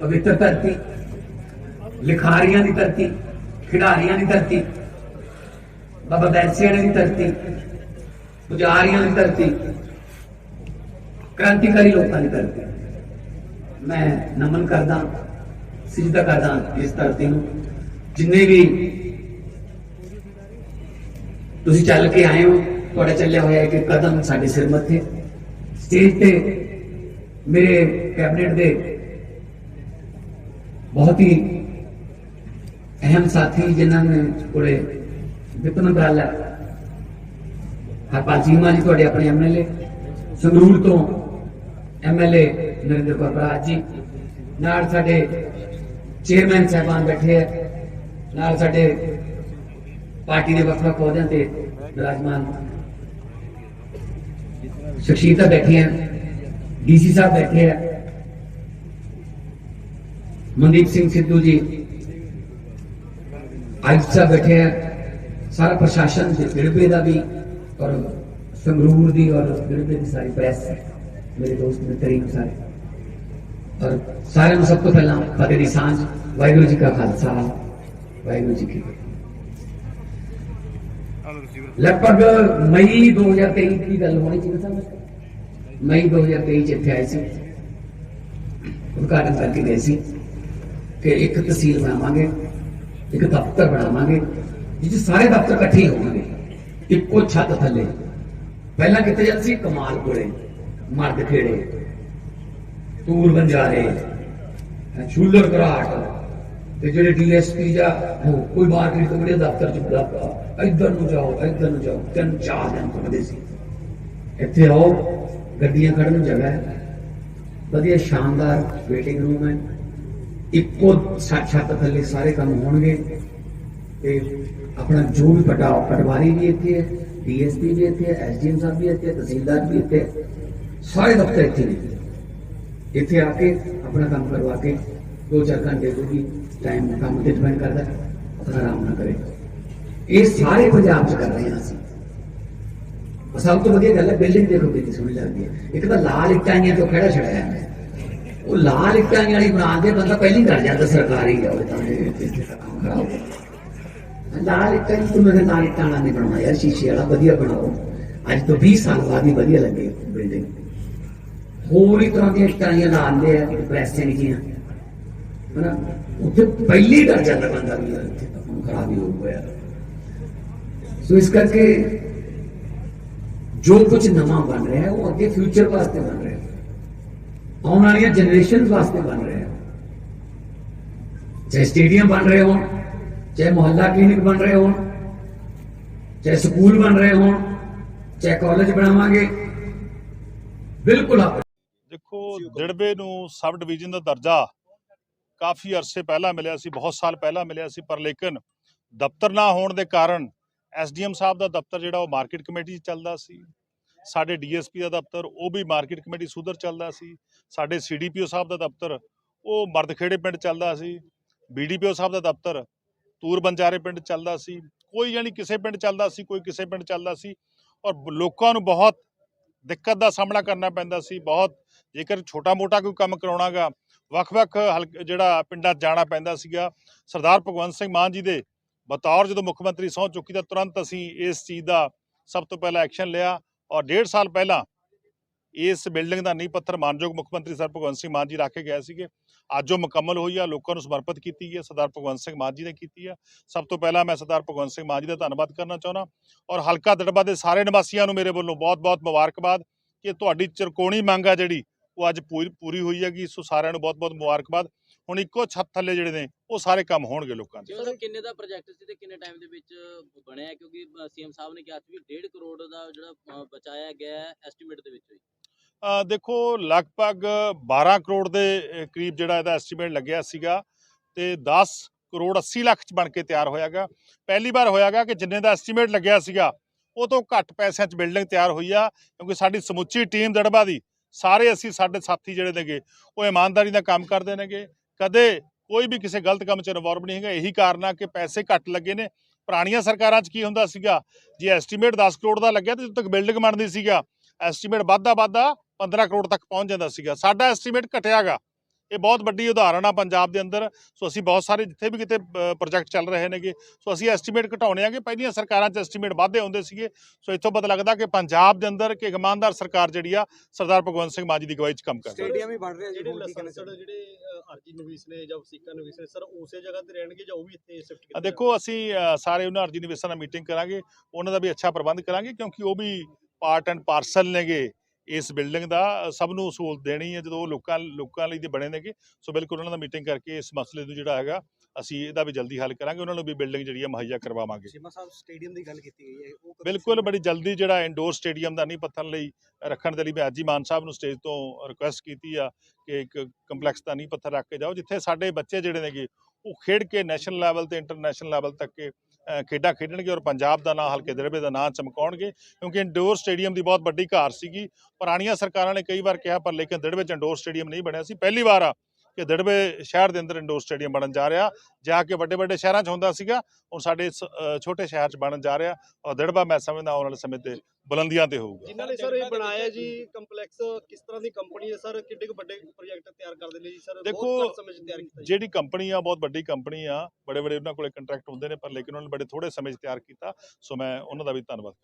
ਪਵਿੱਤਰ ਧਰਤੀ ਲਿਖਾਰੀਆਂ ਦੀ ਧਰਤੀ ਖਿਡਾਰੀਆਂ ਦੀ ਧਰਤੀ ਬਾਬਾ ਬੈਂਸੀਆਂ ਦੀ ਧਰਤੀ ਪੁਜਾਰੀਆਂ ਦੀ ਧਰਤੀ ਕ੍ਰਾਂਤੀਕਾਰੀ ਲੋਕਾਂ ਦੀ ਧਰਤੀ ਮੈਂ ਨਮਨ ਕਰਦਾ ਸਿਜਦਾ ਕਰਦਾ ਇਸ ਧਰਤੀ ਨੂੰ ਜਿੰਨੇ ਵੀ ਤੁਸੀਂ ਚੱਲ ਕੇ ਆਏ ਹੋ ਤੁਹਾਡਾ ਚੱਲਿਆ ਹੋਇਆ ਇੱਕ ਇੱਕ ਕਦਮ ਸਾਡੇ ਸਿਰ ਮੱਥੇ ਸਟੇਜ ਤੇ ਮੇਰੇ ਕੈਬਨਿਟ ਦੇ ਬਹੁਤ ਹੀ ਅਹਿਮ ਸਾਥੀ ਜਿਨ੍ਹਾਂ ਨੇ ਕੋਲੇ ਵਿੱਤ ਮੰਤਰਾਲਾ ਹਰਪਾਲ ਚੀਮਾ ਜੀ ਤੁਹਾਡੇ ਆਪਣੇ ਐਮਐਲਏ ਸੰਗਰੂਰ ਤੋਂ ਐਮਐਲਏ ਨਰਿੰਦਰ ਕੌਰ ਬਰਾੜ ਜੀ। ਨਾਲ ਸਾਡੇ ਚੇਅਰਮੈਨ ਸਾਹਿਬਾਨ ਬੈਠੇ ਹੈ ਨਾਲ ਸਾਡੇ ਪਾਰਟੀ ਦੇ ਵੱਖ ਵੱਖ ਅਹੁਦਿਆਂ ਤੇ ਵਿਰਾਜਮਾਨ ਸ਼ਖਸੀਅਤਾਂ ਬੈਠੀਆਂ। ਡੀਸੀ ਸਾਹਿਬ ਬੈਠੇ ਹੈ ਮਨਦੀਪ ਸਿੰਘ ਸਿੱਧੂ ਜੀ ਆਯੁਕਤ ਸਾਹਿਬ ਬੈਠੇ ਹੈ ਸਾਰਾ ਪ੍ਰਸ਼ਾਸਨ ਦੇ ਗਿਰਬੇ ਦਾ ਵੀ ਔਰ ਸੰਗਰੂਰ ਦੀ ਔਰ ਗਿਰਬੇ ਦੀ ਸਾਰੀ ਪ੍ਰੈਸ ਮੇਰੇ ਦੋਸਤ ਮਿੱਤਰੀਨ ਸਾਰੇ ਔਰ ਸਾਰਿਆਂ ਨੂੰ ਸਭ ਤੋਂ ਪਹਿਲਾਂ ਫਤਿਹ ਦੀ ਸਾਂਝ ਵਾਹਿਗੁਰੂ ਜੀ ਕਾ ਖਾਲਸਾ ਵਾਹਿਗੁਰੂ ਜੀ ਕੀ ਫਤਿਹ ਲਗਭਗ ਮਈ 2023 ਦੀ ਗੱਲ ਹੋਣੀ ਚਾਹੀਦੀ ਸਰ ਮਈ 2023 ਚ ਇੱਥੇ ਆਏ ਸੀ ਉਦਘਾਟਨ ਕਰਕੇ ਗਏ ਸੀ ਇੱਕ ਤਹਿਸੀਲ ਬਣਾਵਾਂਗੇ, ਇੱਕ ਦਫ਼ਤਰ ਬਣਾਵਾਂਗੇ ਜਿਸ ਸਾਰੇ ਦਫ਼ਤਰ ਇਕੱਠੇ ਹੋਣਗੇ। ਇੱਕੋ ਛੱਤ ਥੱਲੇ। ਪਹਿਲਾਂ ਕਿੱਥੇ ਜਾਂਦੇ ਸੀ? ਕਮਾਲ ਕੋਲੇ, ਮਰਦ ਖੇੜੇ, ਤੂਰ ਬੰਜਾਰੇ ਸ਼ੂਲਰ ਘਰਾਟ। ਤੇ ਜਿਹੜੇ ਡੀਐਸਪੀ ਜਾਂ ਉਹ ਕੋਈ ਮਾਰਕੀਟ ਤੋਂ ਬੜੇ ਦਫ਼ਤਰ ਚ ਬੁਲਾਤਾ ਇੱਧਰ ਨੂੰ ਜਾਓ, ਇੱਧਰ ਨੂੰ ਜਾਓ, ਤਿੰਨ ਚਾਰ ਦਿਨ ਘੁੰਮਦੇ ਸੀ। ਇੱਥੇ ਆਓ, ਗੱਡੀਆਂ ਖੜਨ ਨੂੰ ਜਗ੍ਹਾ ਹੈ। ਵਧੀਆ, ਸ਼ਾਨਦਾਰ ਵੇਟਿੰਗ ਰੂਮ ਹੈ। ਇੱਕੋ ਛੱਤ ਛੱਤ ਥੱਲੇ ਸਾਰੇ ਕੰਮ ਹੋਣਗੇ ਤੇ ਆਪਣਾ ਜੋ ਵੀ ਪਟਾ ਪਟਵਾਰੀ ਵੀ ਇੱਥੇ ਹੈ ਡੀਐਸਪੀ ਵੀ ਇੱਥੇ ਹੈ ਐਸਡੀਐਮ ਸਾਹਿਬ ਵੀ ਇੱਥੇ ਹੈ ਤਹਿਸੀਲਦਾਰ ਵੀ ਇੱਥੇ ਹੈ ਸਾਰੇ ਦਫ਼ਤਰ ਇੱਥੇ ਨੇ। ਇੱਥੇ ਆ ਕੇ ਆਪਣਾ ਕੰਮ ਕਰਵਾ ਕੇ ਦੋ ਚਾਰ ਘੰਟੇ ਤੋਂ ਵੀ ਟਾਈਮ ਕੰਮ ਤੇ ਡਿਪੈਂਡ ਕਰਦਾ ਹੈ, ਆਪਣਾ ਆਰਾਮ ਨਾਲ ਕਰੇ। ਇਹ ਸਾਰੇ ਪੰਜਾਬ 'ਚ ਕਰ ਰਹੇ ਹਾਂ ਅਸੀਂ। ਸਭ ਤੋਂ ਵਧੀਆ ਗੱਲ ਹੈ ਬਿਲਡਿੰਗ ਦੇਖੋ ਕਿੰਨੀ ਸੋਹਣੀ ਲੱਗਦੀ ਹੈ। ਇੱਕ ਤਾਂ ਲਾਲ ਇੱਟਾਂ ਤੋਂ ਖੜਾ ਛੜਾਇਆ ਹੈ। ਉਹ ਲਾਲ ਇੱਟਾਂ ਵਾਲੀ ਬਣਾਉਂਦੇ ਬੰਦਾ ਪਹਿਲੀ ਕਰ ਜਾਂਦਾ ਸਰਕਾਰੀ ਆ ਉਹ ਤਾਂ। ਕੰਮ ਖਰਾਬ ਲਾਲ ਇੱਟਾਂ ਨੂੰ ਮੇਰੇ ਲਾਲ ਇੱਟਾਂ ਵਾਲਾ ਨਹੀਂ ਬਣਾਉਣਾ ਯਾਰ, ਸ਼ੀਸ਼ੇ ਵਾਲਾ ਵਧੀਆ ਬਣਾਓ। ਅੱਜ ਤੋਂ 20 ਸਾਲ ਬਾਅਦ ਹੀ ਵਧੀਆ ਲੱਗੇ ਬਿਲਡਿੰਗ ਹੋਰ ਹੀ ਤਰ੍ਹਾਂ ਦੀਆਂ ਇੱਟਾਂ ਲਾਉਂਦੇ ਆ ਪ੍ਰੈਸ ਨਹੀਂ ਹਨਾ? ਉੱਥੇ ਪਹਿਲੀ ਡਰ ਜਾਂਦਾ ਬੰਦਾ ਵੀ ਇੱਥੇ ਤਾਂ ਕੰਮ ਖਰਾਬ ਹੀ ਹੋ ਗਿਆ। ਸੋ ਇਸ ਕਰਕੇ ਜੋ ਕੁਝ ਨਵਾਂ ਬਣ ਰਿਹਾ ਹੈ ਉਹ ਅੱਗੇ ਫਿਊਚਰ ਵਾਸਤੇ ਬਣ ਰਿਹਾ। ਹੈ ਆਉਣ ਵਾਲੀਆਂ ਜਨਰੇਸ਼ਨ ਵਾਸਤੇ ਬਣ ਰਿਹਾ ਹੈ ਚਾਹੇ ਸਟੇਡੀਅਮ ਬਣ ਰਹੇ ਹੋਣ, ਚਾਹੇ ਮੁਹੱਲਾ ਕਲੀਨਿਕ ਬਣ ਰਹੇ ਹੋਣ, ਚਾਹੇ ਸਕੂਲ ਬਣ ਰਹੇ ਹੋਣ, ਚਾਹੇ ਕਾਲਜ ਬਣਾਵਾਂਗੇ। ਬਿਲਕੁਲ ਦੇਖੋ ਦਿੜਬੇ ਨੂੰ ਸਬ ਡਿਵੀਜ਼ਨ ਦਾ ਦਰਜਾ ਕਾਫੀ ਅਰਸੇ ਪਹਿਲਾਂ ਮਿਲਿਆ ਸੀ, ਬਹੁਤ ਸਾਲ ਪਹਿਲਾਂ ਮਿਲਿਆ ਸੀ, ਪਰ ਲੇਕਿਨ ਦਫ਼ਤਰ ਨਾ ਹੋਣ ਦੇ ਕਾਰਨ ਐਸਡੀਐਮ ਸਾਹਿਬ ਦਾ ਦਫ਼ਤਰ ਜਿਹੜਾ ਉਹ ਮਾਰਕੀਟ ਕਮੇਟੀ ਚੱਲਦਾ ਸੀ। ਸਾਡੇ ਡੀਐਸਪੀ ਦਾ ਦਫ਼ਤਰ, ਉਹ ਵੀ ਮਾਰਕੀਟ ਕਮੇਟੀ ਸੁਧਰ ਚੱਲਦਾ ਸੀ, ਸਾਡੇ ਸੀਡੀਪੀਓ ਸਾਹਿਬ ਦਾ ਦਫ਼ਤਰ, ਉਹ ਮਰਦਖੇੜੇ ਪਿੰਡ ਚੱਲਦਾ ਸੀ, ਬੀਡੀਪੀਓ ਸਾਹਿਬ ਦਾ ਦਫ਼ਤਰ, ਤੂਰ ਬੰਜਾਰੇ ਪਿੰਡ ਚੱਲਦਾ ਸੀ, ਕੋਈ ਯਾਨੀ ਕਿਸੇ ਪਿੰਡ ਚੱਲਦਾ ਸੀ, ਕੋਈ ਕਿਸੇ ਪਿੰਡ ਚੱਲਦਾ ਸੀ, ਔਰ ਲੋਕਾਂ ਨੂੰ ਬਹੁਤ ਦਿੱਕਤ ਦਾ ਸਾਹਮਣਾ ਕਰਨਾ ਪੈਂਦਾ ਸੀ, ਬਹੁਤ ਜੇਕਰ ਛੋਟਾ-ਮੋਟਾ ਕੋਈ ਕੰਮ ਕਰਾਉਣਾਗਾ ਵੱਖ-ਵੱਖ ਹਲਕ, ਜਿਹੜਾ ਪਿੰਡਾਂ ਜਾਣਾ ਪੈਂਦਾ ਸੀਗਾ, ਸਰਦਾਰ ਭਗਵੰਤ ਸਿੰਘ ਮਾਨ ਜੀ ਦੇ ਬਤੌਰ ਜਦੋਂ ਮੁੱਖ ਮੰਤਰੀ ਸਹੁੰ ਚੁੱਕੀ ਤਾਂ ਤੁਰੰਤ ਅਸੀਂ ਇਸ ਚੀਜ਼ ਦਾ ਸਭ ਤੋਂ ਪਹਿਲਾਂ ਐਕਸ਼ਨ ਲਿਆ ਔਰ ਡੇਢ ਸਾਲ ਪਹਿਲਾਂ ਇਸ ਬਿਲਡਿੰਗ ਦਾ ਨੀਂਹ ਪੱਥਰ ਮਾਨਯੋਗ ਮੁੱਖ ਮੰਤਰੀ ਸਰ ਭਗਵੰਤ ਸਿੰਘ ਮਾਨ ਜੀ ਰੱਖ ਕੇ ਗਏ ਸੀਗੇ। ਅੱਜ ਉਹ ਮੁਕੰਮਲ ਹੋਈ ਆ, ਲੋਕਾਂ ਨੂੰ ਸਮਰਪਿਤ ਕੀਤੀ ਹੈ ਸਰਦਾਰ ਭਗਵੰਤ ਸਿੰਘ ਮਾਨ ਜੀ ਨੇ ਕੀਤੀ ਆ। ਸਭ ਤੋਂ ਪਹਿਲਾਂ ਮੈਂ ਸਰਦਾਰ ਭਗਵੰਤ ਸਿੰਘ ਮਾਨ ਜੀ ਦਾ ਧੰਨਵਾਦ ਕਰਨਾ ਚਾਹੁੰਦਾ ਔਰ ਹਲਕਾ ਦੜਬਾ ਦੇ ਸਾਰੇ ਨਿਵਾਸੀਆਂ ਨੂੰ ਮੇਰੇ ਵੱਲੋਂ ਬਹੁਤ-ਬਹੁਤ ਮੁਬਾਰਕਬਾਦ ਕਿ ਤੁਹਾਡੀ ਚਰਕੋਣੀ ਮੰਗ ਆ ਜਿਹੜੀ, ਉਹ ਅੱਜ ਪੂਰੀ ਪੂਰੀ ਹੋਈ ਹੈਗੀ। ਸੋ ਸਾਰਿਆਂ ਨੂੰ ਬਹੁਤ-ਬਹੁਤ ਮੁਬਾਰਕਬਾਦ। ਹੁਣ ਇੱਕੋ ਛੱਤ ਥੱਲੇ ਜਿਹੜੇ ਨੇ ਉਹ ਸਾਰੇ ਕੰਮ ਹੋਣਗੇ ਲੋਕਾਂ ਦੇ। ਸਰ ਕਿੰਨੇ ਦਾ ਪ੍ਰੋਜੈਕਟ ਸੀ ਤੇ ਕਿੰਨੇ ਟਾਈਮ ਦੇ ਵਿੱਚ ਬਣਿਆ? ਕਿਉਂਕਿ ਸੀਐਮ ਸਾਹਿਬ ਨੇ ਕਿਹਾ ਸੀ ਵੀ 1.5 ਕਰੋੜ ਦਾ ਜਿਹੜਾ ਬਚਾਇਆ ਗਿਆ ਐਸਟੀਮੇਟ ਦੇ ਵਿੱਚ ਦੇਖੋ ਲਗਭਗ 12 ਕਰੋੜ ਦੇ ਕਰੀਬ ਜਿਹੜਾ ਇਹਦਾ ਐਸਟੀਮੇਟ ਲੱਗਿਆ ਸੀਗਾ ਤੇ 10 ਕਰੋੜ 80 ਲੱਖ ਚ ਬਣ ਕੇ ਤਿਆਰ ਹੋਇਆਗਾ। ਪਹਿਲੀ ਵਾਰ ਹੋਇਆਗਾ ਕਿ ਜਿੰਨੇ ਦਾ ਐਸਟੀਮੇਟ ਲੱਗਿਆ ਸੀਗਾ ਉਹ ਤੋਂ ਘੱਟ ਪੈਸਿਆਂ 'ਚ ਬਿਲਡਿੰਗ ਤਿਆਰ ਹੋਈ ਆ ਕਿਉਂਕਿ ਸਾਡੀ ਸਮੁੱਚੀ ਟੀਮ ਦੜਬਾ ਦੀ ਸਾਰੇ ਅਸੀਂ ਸਾਡੇ ਸਾਥੀ ਜਿਹੜੇ ਨੇਗੇ ਉਹ ਇਮਾਨਦਾਰੀ ਨਾਲ ਕੰਮ ਕਰਦੇ ਨੇਗੇ। ਕਦੇ ਕੋਈ ਵੀ ਕਿਸੇ ਗਲਤ ਕੰਮ 'ਚ ਇਨਵੋਲਵ ਨਹੀਂ ਹੈਗਾ। ਇਹੀ ਕਾਰਨ ਆ ਕਿ ਪੈਸੇ ਘੱਟ ਲੱਗੇ ਨੇ। ਪੁਰਾਣੀਆਂ ਸਰਕਾਰਾਂ 'ਚ ਕੀ ਹੁੰਦਾ ਸੀਗਾ? ਜੇ ਐਸਟੀਮੇਟ 10 ਕਰੋੜ ਦਾ ਲੱਗਿਆ ਤੇ ਜਦੋਂ ਤੱਕ ਬਿਲਡਿੰਗ ਬਣਦੀ ਸੀਗਾ। ਐਸਟੀਮੇਟ ਵੱਧਦਾ ਵੱਧਦਾ 15 ਕਰੋੜ ਤੱਕ ਪਹੁੰਚ ਜਾਂਦਾ ਸੀਗਾ। ਸਾਡਾ ਐਸਟੀਮੇਟ ਘਟਿਆਗਾ ਇਹ ਬਹੁਤ ਵੱਡੀ ਉਦਾਹਰਣ ਆ ਪੰਜਾਬ ਦੇ ਅੰਦਰ। ਸੋ ਅਸੀਂ ਬਹੁਤ ਸਾਰੇ ਜਿੱਥੇ ਵੀ ਕਿਤੇ ਪ੍ਰੋਜੈਕਟ ਚੱਲ ਰਹੇ ਨੇਗੇ। ਸੋ ਅਸੀਂ ਐਸਟੀਮੇਟ ਘਟਾਉਣੇ ਆਗੇ ਪਹਿਲੀਆਂ ਸਰਕਾਰਾਂ 'ਚ ਐਸਟੀਮੇਟ ਵਾਧੇ ਹੁੰਦੇ ਸੀਗੇ। ਸੋ ਇੱਥੋਂ ਪਤਾ ਲੱਗਦਾ ਕਿ ਪੰਜਾਬ ਦੇ ਅੰਦਰ ਕਿ ਇਮਾਨਦਾਰ ਸਰਕਾਰ ਜਿਹੜੀ ਆ ਸਰਦਾਰ ਭਗਵੰਤ ਸਿੰਘ ਮਾਨ ਜੀ ਦੀ ਅਗਵਾਈ 'ਚ ਕੰਮ ਕਰ ਰਹੀ ਹੈ। ਸਟੇਡੀਅਮ ਹੀ ਬਣ ਰਿਹਾ ਜੀ ਜਿਹੜੇ ਅਰਜੀ ਨਵੀਸ ਨੇ ਜਾਂ ਵਸੀਕਾ ਨਵੀਸ ਨੇ ਸਰ ਉਸੇ ਜਗ੍ਹਾ ਤੇ ਰਹਿਣਗੇ ਜਾਂ ਉਹ ਵੀ ਇੱਥੇ ਸ਼ਿਫਟ ਆ ਕੀਤੇ ਦੇਖੋ ਅਸੀਂ ਸਾਰੇ ਉਹਨਾਂ ਅਰਜੀ ਨਿਵੇਸ਼ਾਂ ਨਾਲ ਮੀਟਿੰਗ ਕਰਾਂਗੇ। ਉਹਨਾਂ ਦਾ ਵੀ ਅੱਛਾ ਪ੍ਰਬੰਧ ਕਰਾਂਗੇ ਕਿਉਂਕਿ ਉਹ ਵੀ ਪਾਰਟ ਐਂਡ ਪਾਰਸਲ ਨੇਗੇ। ਇਸ ਬਿਲਡਿੰਗ ਦਾ ਸਭ ਨੂੰ ਸਹੂਲਤ ਦੇਣੀ ਹੈ ਜਦੋਂ ਉਹ ਲੋਕਾਂ ਲੋਕਾਂ ਲਈ ਦੇ ਬਣੇ ਨੇਗੇ ਸੋ ਬਿਲਕੁਲ ਉਹਨਾਂ ਨਾਲ ਮੀਟਿੰਗ ਕਰਕੇ ਇਸ ਮਸਲੇ ਨੂੰ ਜਿਹੜਾ ਹੈਗਾ ਅਸੀਂ ਇਹਦਾ ਵੀ ਜਲਦੀ ਹੱਲ ਕਰਾਂਗੇ ਉਹਨਾਂ ਨੂੰ ਵੀ ਬਿਲਡਿੰਗ ਜਿਹੜੀ ਹੈ ਮੁਹੱਈਆ ਕਰਵਾਵਾਂਗੇ। ਚੀਮਾ ਸਾਹਿਬ ਸਟੇਡੀਅਮ ਦੀ ਗੱਲ ਕੀਤੀ ਗਈ ਹੈ ਉਹ ਬਿਲਕੁਲ ਬੜੀ ਜਲਦੀ ਜਿਹੜਾ ਇੰਡੋਰ ਸਟੇਡੀਅਮ ਦਾ ਨੀਂਹ ਪੱਥਰ ਲਈ ਰੱਖਣ ਦੇ ਲਈ ਮੈਂ ਅੱਜ ਹੀ ਮਾਨ ਸਾਹਿਬ ਨੂੰ ਸਟੇਜ ਤੋਂ ਰਿਕੁਐਸਟ ਕੀਤੀ ਆ ਕਿ ਇੱਕ ਕੰਪਲੈਕਸ ਦਾ ਨੀਂਹ ਪੱਥਰ ਰੱਖ ਕੇ ਜਾਓ ਜਿੱਥੇ ਸਾਡੇ ਬੱਚੇ ਜਿਹੜੇ ਨੇਗੇ ਉਹ ਖੇਡ ਕੇ ਨੈਸ਼ਨਲ ਲੈਵਲ ਤੇ ਇੰਟਰਨੈਸ਼ਨਲ ਲੈਵਲ ਤੱਕ ਕੇ ਖੇਡਾਂ ਖੇਡਣਗੇ ਔਰ ਪੰਜਾਬ ਦਾ ਨਾਂ ਹਲਕੇ ਦਰਬੇ ਦਾ ਨਾਂ ਚਮਕਾਉਣਗੇ, ਕਿਉਂਕਿ ਇੰਡੋਰ ਸਟੇਡੀਅਮ ਦੀ ਬਹੁਤ ਵੱਡੀ ਘਾਰ ਸੀਗੀ। ਪੁਰਾਣੀਆਂ ਸਰਕਾਰਾਂ ਨੇ ਕਈ ਵਾਰ ਕਿਹਾ, ਪਰ ਲੇਕਿਨ ਦੜਬੇ ਚ ਇੰਡੋਰ ਸਟੇਡੀਅਮ ਨਹੀਂ ਬਣਿਆ ਸੀ। ਪਹਿਲੀ ਵਾਰ ਆ ਕਿ ਦੜਬੇ ਸ਼ਹਿਰ ਦੇ ਅੰਦਰ ਇੰਡੋਰ ਸਟੇਡੀਅਮ ਬਣਨ ਜਾ ਰਿਹਾ। ਜਾ ਕੇ ਵੱਡੇ ਵੱਡੇ ਸ਼ਹਿਰਾਂ 'ਚ ਹੁੰਦਾ ਸੀਗਾ ਹੁਣ ਸਾਡੇ ਛੋਟੇ ਸ਼ਹਿਰ 'ਚ ਬਣਨ ਜਾ ਰਿਹਾ ਔਰ ਦੜਬਾ ਮੈਂ ਸਮਝਦਾ ਆਉਣ ਵਾਲੇ ਸਮੇਂ ਤੇ ਬੁਲੰਦੀਆਂ ਤੇ ਹੋਊਗਾ। ਜਿਨ੍ਹਾਂ ਨੇ ਸਰ ਇਹ ਬਣਾਇਆ ਜੀ ਕੰਪਲੈਕਸ ਕਿਸ ਤਰ੍ਹਾਂ ਦੀ ਕੰਪਨੀ ਹੈ ਸਰ? ਕਿੱਡੇ ਕੁ ਵੱਡੇ ਪ੍ਰੋਜੈਕਟ ਤਿਆਰ ਕਰਦੇ ਨੇ ਜੀ ਸਰ? ਦੇਖੋ, ਜਿਹੜੀ ਕੰਪਨੀ ਆ ਬਹੁਤ ਵੱਡੀ ਕੰਪਨੀ ਆ। ਬੜੇ ਬੜੇ ਉਹਨਾਂ ਕੋਲੇ ਕੰਟਰੈਕਟ ਹੁੰਦੇ ਨੇ ਪਰ ਲੇਕਿਨ ਉਹਨਾਂ ਨੇ ਬੜੇ ਥੋੜੇ ਸਮੇਂ 'ਚ ਤਿਆਰ ਕੀਤਾ। ਸੋ ਮੈਂ ਉਹਨਾਂ ਦਾ ਵੀ ਧੰਨਵਾਦ